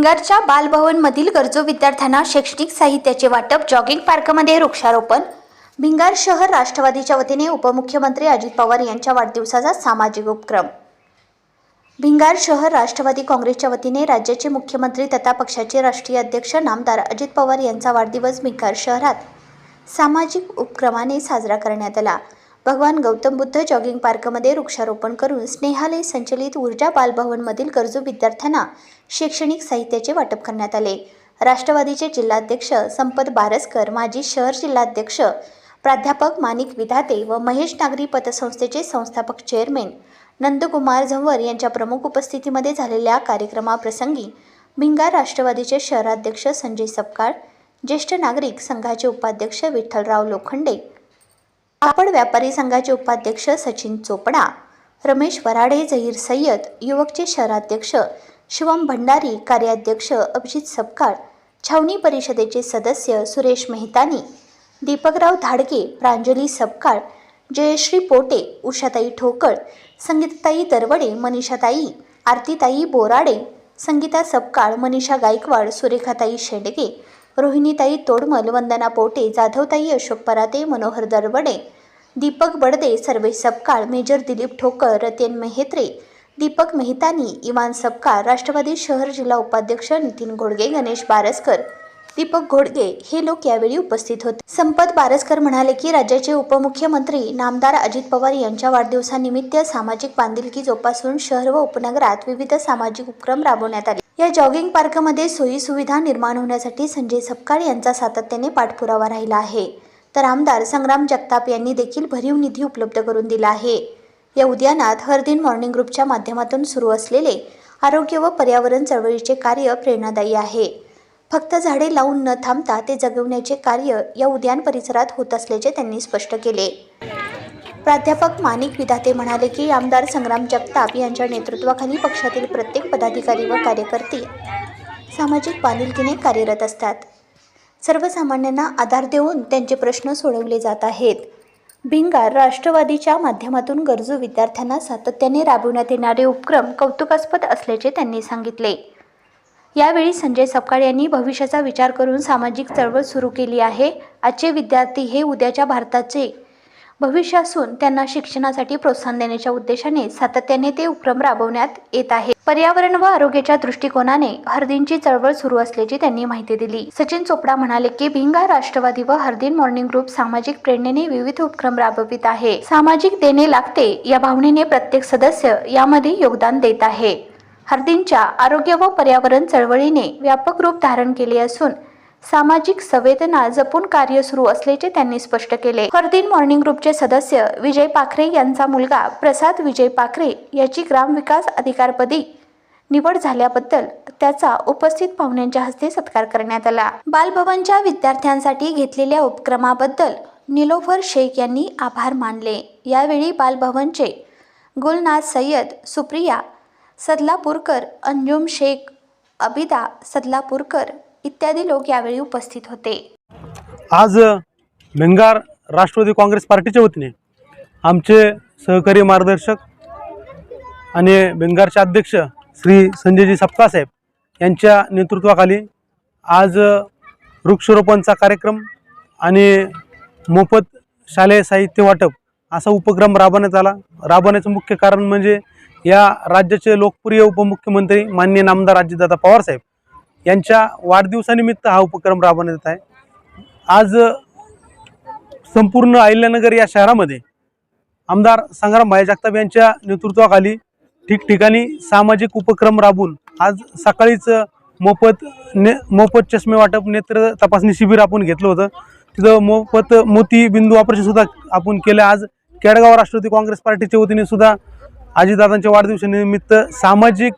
भिंगारच्या बालभवनमधील गरजू विद्यार्थ्यांना शैक्षणिक साहित्याचे वाटप जॉगिंग पार्कमध्ये वृक्षारोपण. भिंगार शहर राष्ट्रवादीच्या वतीने उपमुख्यमंत्री अजित पवार यांच्या वाढदिवसाचा सामाजिक उपक्रम. भिंगार शहर राष्ट्रवादी काँग्रेसच्या वतीने राज्याचे मुख्यमंत्री तथा पक्षाचे राष्ट्रीय अध्यक्ष नामदार अजित पवार यांचा वाढदिवस भिंगार शहरात सामाजिक उपक्रमाने साजरा करण्यात आला. भगवान गौतम बुद्ध जॉगिंग पार्कमध्ये वृक्षारोपण करून स्नेहालय संचलित ऊर्जा बालभवनमधील गरजू विद्यार्थ्यांना शैक्षणिक साहित्याचे वाटप करण्यात आले. राष्ट्रवादीचे जिल्हाध्यक्ष संपत बारसकर माजी शहर जिल्हाध्यक्ष प्राध्यापक माणिक विधाते व महेश नागरी पतसंस्थेचे संस्थापक चेअरमॅन नंदकुमार झंवर यांच्या प्रमुख उपस्थितीमध्ये झालेल्या कार्यक्रमाप्रसंगी भिंगार राष्ट्रवादीचे शहराध्यक्ष संजय सपकाळ ज्येष्ठ नागरिक संघाचे उपाध्यक्ष विठ्ठलराव लोखंडे आपण व्यापारी संघाचे उपाध्यक्ष सचिन चोपडा रमेश वराडे झहीर सय्यद युवकचे शहराध्यक्ष शिवम भंडारी कार्याध्यक्ष अभिजित सपकाळ छावणी परिषदेचे सदस्य सुरेश मेहतानी दीपकराव धाडके प्रांजली सपकाळ जयश्री पोटे उषाताई ठोकळ संगीताताई दरवडे मनीषाताई आरतीताई बोराडे संगीता सपकाळ मनीषा गायकवाड सुरेखाताई शेंडगे रोहिणीताई तोडमल वंदना पोटे जाधवताई अशोक पराते मनोहर दरवडे दीपक बडदे सर्वेश सपकाळ मेजर दिलीप ठोकर रतेन मेहेत्रे दीपक मेहतानी इवान सपकाळ राष्ट्रवादी शहर जिल्हा उपाध्यक्ष नितीन घोडगे गणेश बारसकर दीपक घोडगे हे लोक यावेळी उपस्थित होते. संपत बारसकर म्हणाले की राज्याचे उपमुख्यमंत्री नामदार अजित पवार यांच्या वाढदिवसानिमित्त सामाजिक बांधिलकी जोपासून शहर व उपनगरात विविध सामाजिक उपक्रम राबवण्यात आले. या जॉगिंग पार्कमध्ये सोयीसुविधा निर्माण होण्यासाठी संजय सपकाळ यांचा सातत्याने पाठपुरावा राहिला आहे. तर आमदार संग्राम जगताप यांनी देखील भरीव निधी उपलब्ध करून दिला आहे. या उद्यानात हर दिन मॉर्निंग ग्रुपच्या माध्यमातून सुरू असलेले आरोग्य व पर्यावरण चळवळीचे कार्य प्रेरणादायी आहे. फक्त झाडे लावून न थांबता ते जगवण्याचे कार्य या उद्यान परिसरात होत असल्याचे त्यांनी स्पष्ट केले. प्राध्यापक माणिक विधाते म्हणाले की आमदार संग्राम जगताप यांच्या नेतृत्वाखाली पक्षातील प्रत्येक पदाधिकारी व कार्यकर्ते सामाजिक बांधिलकीने कार्यरत असतात. सर्वसामान्यांना आधार देऊन त्यांचे प्रश्न सोडवले जात आहेत. भिंगार राष्ट्रवादीच्या माध्यमातून गरजू विद्यार्थ्यांना सातत्याने राबविण्यात येणारे उपक्रम कौतुकास्पद असल्याचे त्यांनी सांगितले. यावेळी संजय सपकाळ यांनी भविष्याचा विचार करून सामाजिक चळवळ सुरू केली आहे. आजचे विद्यार्थी हे उद्याच्या भारताचे भविष्य असून त्यांना शिक्षणासाठी प्रोत्साहन देण्याच्या उद्देशाने सातत्याने ते उपक्रम राबवण्यात येत आहे. पर्यावरण व आरोग्याच्या दृष्टिकोनाने हरदिनची चळवळ सुरू असल्याची त्यांनी माहिती दिली. सचिन चोपडा म्हणाले की भिंगा राष्ट्रवादी व हरदिन मॉर्निंग ग्रुप सामाजिक प्रेरणेने विविध उपक्रम राबवित आहे. सामाजिक देणे लागते या भावनेने प्रत्येक सदस्य यामध्ये योगदान देत आहे. हरदिनच्या आरोग्य व पर्यावरण चळवळीने व्यापक रूप धारण केले असून सामाजिक संवेदना जपून कार्य सुरू असल्याचे त्यांनी स्पष्ट केले. हरदिन मॉर्निंग ग्रुपचे सदस्य विजय पाखरे यांचा मुलगा प्रसाद विजय पाखरे याची ग्रामविकास अधिकारपदी निवड झाल्याबद्दल त्याचा उपस्थित पाहुण्यांच्या हस्ते सत्कार करण्यात आला. बालभवनच्या विद्यार्थ्यांसाठी घेतलेल्या उपक्रमाबद्दल निलोफर शेख यांनी आभार मानले. यावेळी बालभवनचे गुलनाथ सय्यद सुप्रिया सदलापूरकर अंजुम शेख अबिदा सदलापूरकर इत्यादी लोक यावेळी उपस्थित होते. आज भिंगार राष्ट्रवादी काँग्रेस पार्टीच्या वतीने आमचे सहकारी मार्गदर्शक आणि भिंगारचे अध्यक्ष श्री संजयजी सपकासाहेब यांच्या नेतृत्वाखाली आज वृक्षरोपणचा कार्यक्रम आणि मोफत शालेय साहित्य वाटप असा उपक्रम राबवण्यात आला. राबवण्याचं मुख्य कारण म्हणजे या राज्याचे लोकप्रिय उपमुख्यमंत्री माननीय नामदार अजितदादा पवार साहेब यांच्या वाढदिवसानिमित्त हा उपक्रम राबवण्यात येत आहे. आज संपूर्ण अहिल्यानगर या शहरामध्ये आमदार संग्राम भाई जगताप यांच्या नेतृत्वाखाली ठिकठिकाणी सामाजिक उपक्रम राबवून आज सकाळीच मोफत ने मोफत चष्मे वाटप नेत्र तपासणी शिबिर आपण घेतलं होतं. तिथं मोफत मोती बिंदू ऑपरेशन सुद्धा आपण केलं. आज केडगाव राष्ट्रवादी काँग्रेस पार्टीच्या वतीने सुद्धा अजितदादांच्या वाढदिवसानिमित्त सामाजिक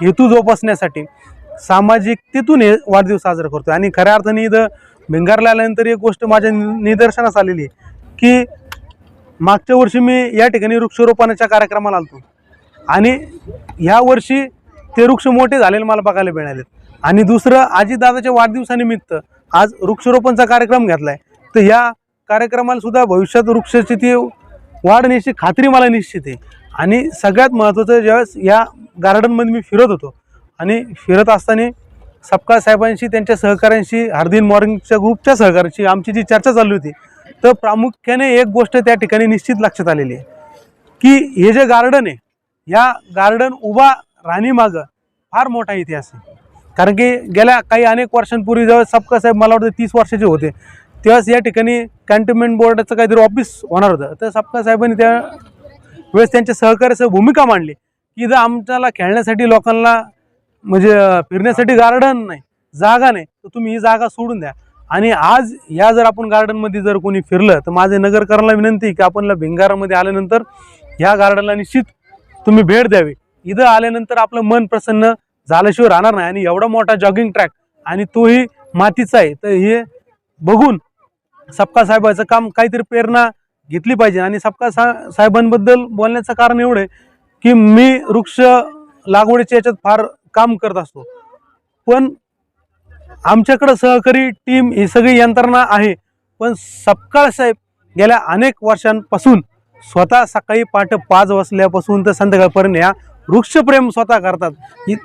हेतू जोपासण्यासाठी सामाजिकतेतून हे वाढदिवस साजरा करतो आणि खऱ्या अर्थाने इथं भिंगारला आल्यानंतर एक गोष्ट माझ्या निदर्शनास आलेली आहे की मागच्या वर्षी मी या ठिकाणी वृक्षारोपणाच्या कार्यक्रमाला आलतो. आणि ह्या वर्षी ते वृक्ष मोठे झालेले मला बघायला मिळाले आणि दुसरं आजीदादाच्या वाढदिवसानिमित्त आज वृक्षारोपणचा कार्यक्रम घेतला आहे तर ह्या कार्यक्रमाला सुद्धा भविष्यात वृक्षाची ती वाढण्याची खात्री मला निश्चित आहे. आणि सगळ्यात महत्त्वाचं ज्यावेळेस या गार्डनमध्ये मी फिरत होतो आणि फिरत असताना सपकाळ साहेबांशी त्यांच्या सहकाऱ्यांशी हार्दिन मॉर्निंगच्या ग्रुपच्या सहकाऱ्यांशी आमची जी चर्चा चालली होती तर प्रामुख्याने एक गोष्ट त्या ठिकाणी निश्चित लक्षात आलेली आहे की हे जे गार्डन आहे या गार्डन उभा राहणीमागं फार मोठा इतिहास आहे. कारण की गेल्या काही अनेक वर्षांपूर्वी जेव्हा सपका साहेब मला वाटतं तीस वर्षाचे होते तेव्हाच या ठिकाणी कॅन्टोन्मेंट बोर्डाचं काहीतरी ऑफिस होणार होतं. तर सपका साहेबांनी त्या वेळेस त्यांच्या सहकार्यासह भूमिका मांडली की जर आमच्याला खेळण्यासाठी लोकांना म्हणजे फिरण्यासाठी गार्डन नाही जागा नाही तर तुम्ही ही जागा सोडून द्या. आणि आज या जर आपण गार्डनमध्ये जर कोणी फिरलं तर माझे नगरकरांना विनंती की आपणला भिंगारामध्ये आल्यानंतर ह्या गार्डनला निश्चित तुम्ही भेट द्यावी. इथं आल्यानंतर आपलं मन प्रसन्न झाल्याशिवाय राहणार नाही आणि एवढा मोठा जॉगिंग ट्रॅक आणि तोही मातीचा आहे तर हे बघून सपका साहेबाचं काम काहीतरी प्रेरणा घेतली पाहिजे. आणि सपका सा साहेबांबद्दल बोलण्याचं कारण एवढं आहे की मी वृक्ष लागवडीच्या याच्यात फार काम करत असतो. पण आमच्याकडं सहकारी टीम ही सगळी यंत्रणा आहे. पण सपकाळ साहेब गेल्या अनेक वर्षांपासून स्वतः सकाळी पहाटे पाच वाजल्यापासून तर संध्याकाळपर्यंत ह्या वृक्षप्रेम स्वतः करतात.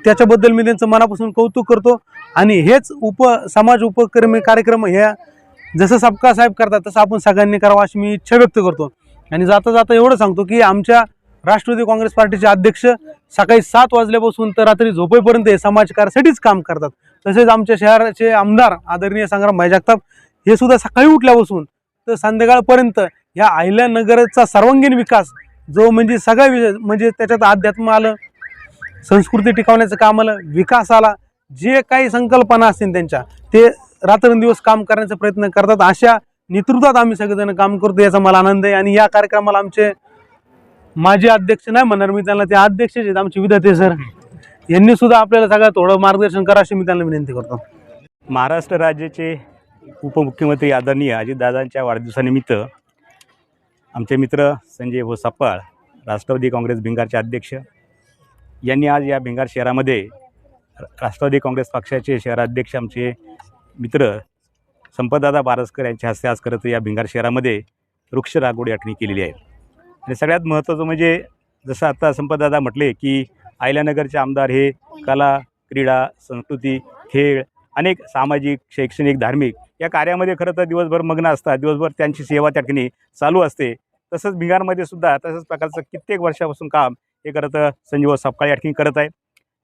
त्याच्याबद्दल मी त्यांचं मनापासून कौतुक करतो. आणि हेच उप समाज उपक्रमी कार्यक्रम ह्या जसं सपका साहेब करतात तसं आपण सगळ्यांनी करावं अशी मी इच्छा व्यक्त करतो. आणि जाता जाता एवढं सांगतो की आमच्या राष्ट्रवादी काँग्रेस पार्टीचे अध्यक्ष सकाळी सात वाजल्यापासून तर रात्री झोपेपर्यंत हे समाजकारासाठीच काम करतात. तसेच आमच्या शहराचे आमदार आदरणीय संग्राम भाई जगताप हे सुद्धा सकाळी उठल्यापासून तर संध्याकाळपर्यंत ह्या अहिल्यानगरचा सर्वांगीण विकास जो म्हणजे सगळा विषय म्हणजे त्याच्यात अध्यात्म आलं संस्कृती टिकवण्याचं काम आलं विकास आला जे काही संकल्पना असतील त्यांच्या ते रात्रंदिवस काम करण्याचा प्रयत्न करतात. अशा नेतृत्वात आम्ही सगळेजण काम करतो याचा मला आनंद आहे. आणि या कार्यक्रमाला आमचे माजी अध्यक्ष नाही म्हणणार मी त्यांना ते अध्यक्ष आहेत आमचे विधाते सर. यांनी सुद्धा आपल्याला सगळं थोडं मार्गदर्शन करा अशी मी त्यांना विनंती करतो. महाराष्ट्र राज्याचे उपमुख्यमंत्री आदरणीय अजितदादांच्या वाढदिवसानिमित्त आमचे मित्र संजय भो सप्पाळ राष्ट्रवादी काँग्रेस भिंगारचे अध्यक्ष यांनी आज या भिंगार शहरामध्ये राष्ट्रवादी काँग्रेस पक्षाचे शहराध्यक्ष आमचे मित्र संपतदादा बारसकर यांच्या हस्ते आज करत या भिंगार शहरामध्ये वृक्ष लागवड आखणी केलेली आहे. आणि सगळ्यात महत्त्वाचं म्हणजे जसं आता संपतदादा म्हटले की आयल्यानगरचे आमदार हे कला क्रीडा संस्कृती खेळ अनेक सामाजिक शैक्षणिक धार्मिक या कार्यामध्ये खरं तर दिवसभर मग्न असतात. दिवसभर त्यांची सेवा त्या ठिकाणी चालू असते. तसंच भिंगारमध्ये सुद्धा तसंच प्रकारचं कित्येक वर्षापासून काम हे खरं तर संजीव सपकाळ या ठिकाणी करत आहे.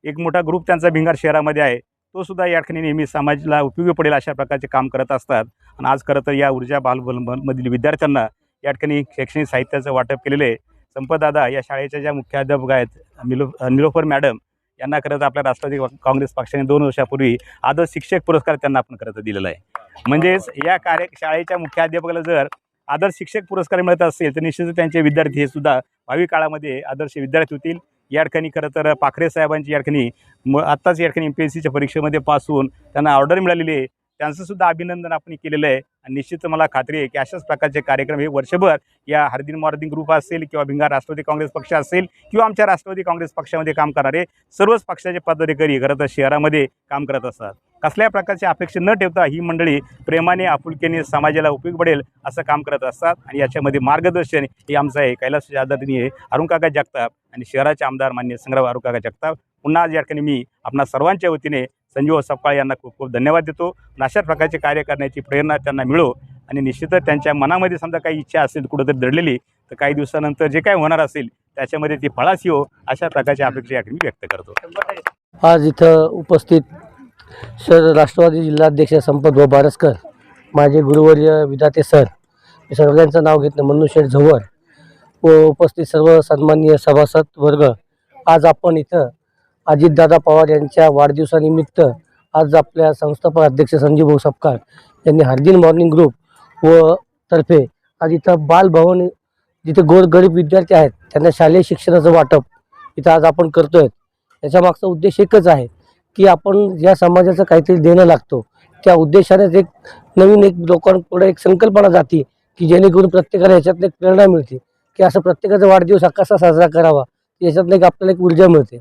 एक मोठा ग्रुप त्यांचा भिंगार शहरामध्ये आहे. तो सुद्धा या ठिकाणी नेहमी समाजाला उपयोगी पडेल अशा प्रकारचे काम करत असतात. आणि आज खरं तर या ऊर्जा बालबलमधील विद्यार्थ्यांना या ठिकाणी शैक्षणिक साहित्याचं वाटप केलेलं आहे. संपदादा या शाळेच्या ज्या मुख्याध्यापक आहेत निलो निलोफर मॅडम यांना खरं तर आपल्या राष्ट्रवादी काँग्रेस पक्षाने दोन वर्षापूर्वी आदर्श शिक्षक पुरस्कार त्यांना आपण खरं तर दिलेला आहे. म्हणजेच या कार्य शाळेच्या मुख्याध्यापकाला जर आदर्श शिक्षक पुरस्कार मिळत असेल तर निश्चितच त्यांचे विद्यार्थी हे सुद्धा भावी काळामध्ये आदर्श विद्यार्थी होतील. या ठिकाणी खरं तर पाखरे साहेबांची या ठिकाणी म आत्ताच या ठिकाणी एम पी एस सीच्या परीक्षेमध्ये पास होऊन त्यांना ऑर्डर मिळालेली आहे. त्यांचं सुद्धा अभिनंदन आपण केलेलं आहे. आणि निश्चित मला खात्री आहे की अशाच प्रकारचे कार्यक्रम हे वर्षभर या हरदिन मॉर्दिन ग्रुप असेल किंवा भिंगार राष्ट्रवादी काँग्रेस पक्ष असेल किंवा आमच्या राष्ट्रवादी काँग्रेस पक्षामध्ये काम करणारे सर्वच पक्षाचे पदाधिकारी खरं तर शहरामध्ये काम करत असतात. कसल्या प्रकारची अपेक्षा न ठेवता ही मंडळी प्रेमाने आपुलकीने समाजाला उपयोग पडेल असं काम करत असतात. आणि याच्यामध्ये मार्गदर्शन हे आमचं आहे. कैलास आदरणीय अरुणकाका जगताप आणि शहराचे आमदार मान्य संग्राम अरुणकाका जगताप. पुन्हा आज या ठिकाणी मी आपणा सर्वांच्या वतीने संजीव सपकाळ यांना खूप खूप धन्यवाद देतो. आणि अशा प्रकारचे कार्य करण्याची प्रेरणा त्यांना मिळो आणि निश्चितच त्यांच्या मनामध्ये समजा काही इच्छा असेल कुठंतरी दडलेली तर काही दिवसानंतर जे काही होणार असेल त्याच्यामध्ये ती फळास हो अशा प्रकारची अपेक्षा या ठिकाणी व्यक्त करतो. आज इथं उपस्थित सर राष्ट्रवादी जिल्हाध्यक्ष संपत व बारसकर माझे गुरुवर्य विधाते सर मी सर्वांचं नाव घेतलं मनुष्य झवर व उपस्थित सर्व सन्माननीय सभासद वर्ग आज आपण इथं अजितदादा पवार यांच्या वाढदिवसानिमित्त आज आपल्या संस्थापक अध्यक्ष संजीव भाऊ सपकाळ यांनी हरदिन मॉर्निंग ग्रुप व तर्फे आज इथं बालभवन जिथे गोरगरीब विद्यार्थी आहेत त्यांना शालेय शिक्षणाचं वाटप इथं आज आपण करतोय. याच्या मागचा उद्देश एकच आहे की आपण ज्या समाजाचं काहीतरी देणं लागतो. त्या उद्देशानेच एक नवीन एक लोकांपुढे एक संकल्पना जाती की जेणेकरून प्रत्येकाला याच्यातनं एक प्रेरणा मिळते. की असं प्रत्येकाचा वाढदिवस कसा साजरा करावा याच्यातनं एक आपल्याला एक ऊर्जा मिळते.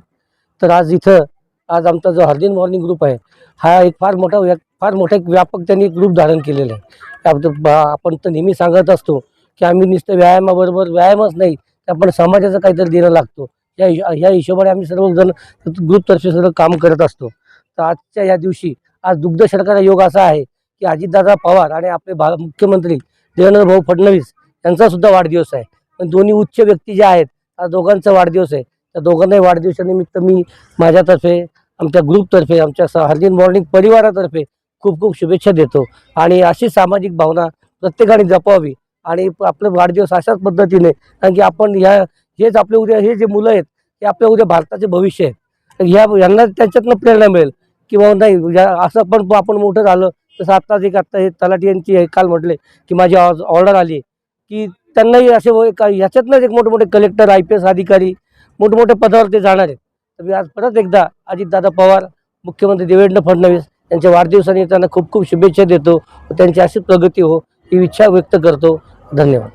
तर आज इथं आज आमचा जो हर्दिन मॉर्निंग ग्रुप आहे हा एक फार मोठा फार मोठा एक व्यापक त्यांनी ग्रुप धारण केलेलं आहे. त्याबद्दल आपण तर नेहमी सांगत असतो की आम्ही नुसतं व्यायामाबरोबर व्यायामच नाही तर आपण समाजाचं काहीतरी देणं लागतो. या हिशो- हिशोबाने आम्ही सर्वजण ग्रुपतर्फे सगळं काम करत असतो. तर आजच्या या दिवशी आज दुग्ध शर्करा योग असा आहे की अजितदादा पवार आणि आपले भा मुख्यमंत्री देवेंद्र भाऊ फडणवीस यांचा सुद्धा वाढदिवस आहे. पण दोन्ही उच्च व्यक्ती ज्या आहेत हा दोघांचा वाढदिवस आहे. त्या दोघांनाही वाढदिवसानिमित्त मी माझ्यातर्फे आमच्या ग्रुपतर्फे आमच्या स- मॉर्निंग परिवारातर्फे खूप खूप शुभेच्छा देतो. आणि अशी सामाजिक भावना प्रत्येकाने जपावी आणि आपले वाढदिवस अशाच पद्धतीने कारण की आपण ह्या हेच आपले उद्या हे जे मुलं आहेत हे आपल्या उद्या भारताचे भविष्य आहेत. ह्या यांना त्यांच्यातनं प्रेरणा मिळेल किंवा नाही या असं पण आपण मोठं झालं तसं आत्ताच एक आत्ता हे तलाठी यांची हे काल म्हटले की माझी ऑर्डर आली की त्यांनाही असे का ह्याच्यातनंच एक मोठे मोठे कलेक्टर आय पी एस अधिकारी मोठमोठ्या पदावर ते जाणार आहेत. तर मी आज परत एकदा अजितदादा पवार मुख्यमंत्री देवेंद्र फडणवीस यांच्या वाढदिवसाने त्यांना खूप खूप शुभेच्छा देतो व त्यांची अशी प्रगती हो ही इच्छा व्यक्त करतो. धन्यवाद.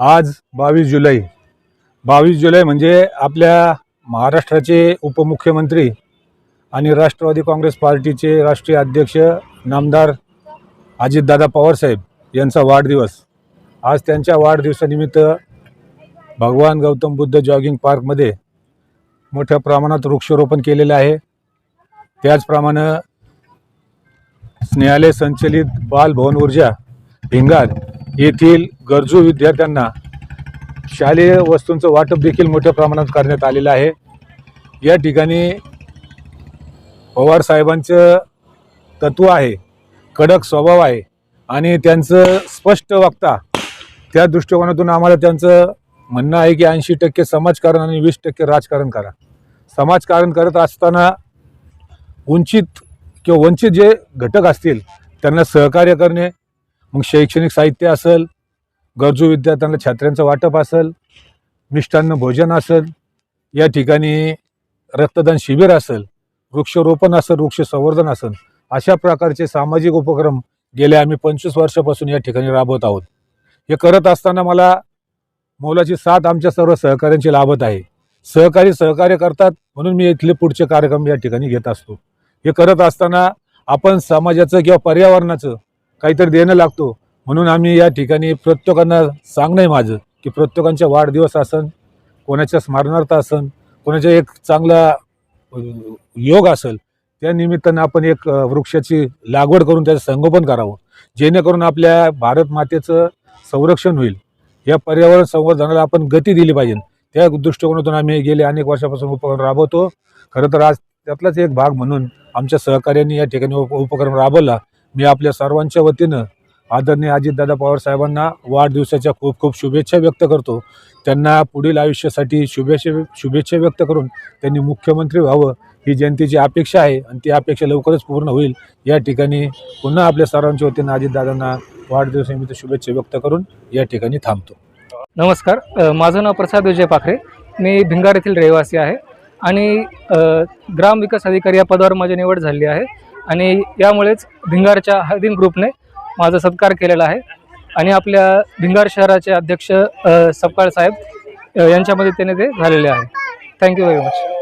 आज बावीस जुलै. बावीस जुलै म्हणजे आपल्या महाराष्ट्राचे उपमुख्यमंत्री आणि राष्ट्रवादी काँग्रेस पार्टीचे राष्ट्रीय अध्यक्ष नामदार अजितदादा पवारसाहेब यांचा वाढदिवस. आज त्यांच्या वाढदिवसानिमित्त भगवान गौतम बुद्ध जॉगिंग पार्कमध्ये मोठ्या प्रमाणात वृक्षारोपण केलेलं आहे. त्याचप्रमाणे स्नेहालय संचलित बाल भवन ऊर्जा भिंगार येथील गरजू विद्यार्थ्यांना शालेय वस्तूंचं वाटप देखील मोठ्या प्रमाणात करण्यात आलेलं आहे. या ठिकाणी पवार साहेबांचं तत्व आहे कडक स्वभाव आहे आणि त्यांचं स्पष्ट वक्ता त्या दृष्टिकोनातून आम्हाला त्यांचं म्हणणं आहे की ऐंशी टक्के समाजकारण आणि वीस टक्के राजकारण करा. समाजकारण करत असताना वंचित किंवा वंचित जे घटक असतील त्यांना सहकार्य करणे मग शैक्षणिक साहित्य असेल गरजू विद्यार्थ्यांना छात्र्यांचं वाटप असेल मिष्टान्न भोजन असेल या ठिकाणी रक्तदान शिबिर असेल वृक्षरोपण असेल वृक्ष संवर्धन असेल अशा प्रकारचे सामाजिक उपक्रम गेल्या आम्ही पंचवीस वर्षापासून या ठिकाणी राबवत आहोत. हे करत असताना मला मोलाची साथ आमच्या सर्व सहकाऱ्यांची लाभत आहे. सहकारी सहकार्य करतात म्हणून मी इथले पुढचे कार्यक्रम या ठिकाणी घेत असतो. हे करत असताना आपण समाजाचं किंवा पर्यावरणाचं काहीतरी देणं लागतो. म्हणून आम्ही या ठिकाणी प्रत्येकांना सांगणं आहे माझं की प्रत्येकांच्या वाढदिवस असन कोणाच्या स्मरणार्थ असन कोणाच्या एक चांगला योग असेल त्या निमित्तानं आपण एक वृक्षाची लागवड करून त्याचं संगोपन करावं. जेणेकरून आपल्या भारत मातेचं संरक्षण होईल. या पर्यावरण संवर्धनाला आपण गती दिली पाहिजे. त्या दृष्टिकोनातून आम्ही गेले अनेक वर्षापासून उपक्रम राबवतो. खरं तर आज त्यातलाच एक भाग म्हणून आमच्या सहकार्यांनी या ठिकाणी उप उपक्रम राबवला. मी आपल्या सर्वांच्या वतीनं आदरणीय अजितदादा पवार साहेबांना वाढदिवसाच्या खूप खूप शुभेच्छा व्यक्त करतो. त्यांना पुढील आयुष्यासाठी शुभेच्छा शुभेच्छा व्यक्त करून त्यांनी मुख्यमंत्री व्हावं ही जनतेची अपेक्षा आहे. आणि ती अपेक्षा लवकरच पूर्ण होईल. या ठिकाणी पुन्हा आपल्या सर्वांच्या वतीनं अजितदादांना वाढदिवसानिमित्त शुभेच्छा व्यक्त करून या ठिकाणी थांबतो. नमस्कार. माझं नाव प्रसाद विजय पाखरे. मी भिंगार येथील रहिवासी आहे आणि ग्राम विकास अधिकारी या पदावर माझी निवड झाली आहे आणि यामुळेच भिंगारच्या हळदीन ग्रुपने माझा सत्कार केलेला आहे आणि आपल्या भिंगार शहराचे अध्यक्ष सपकाळ साहेब यांच्यामध्ये त्याने ते झालेले आहे. Thank you very much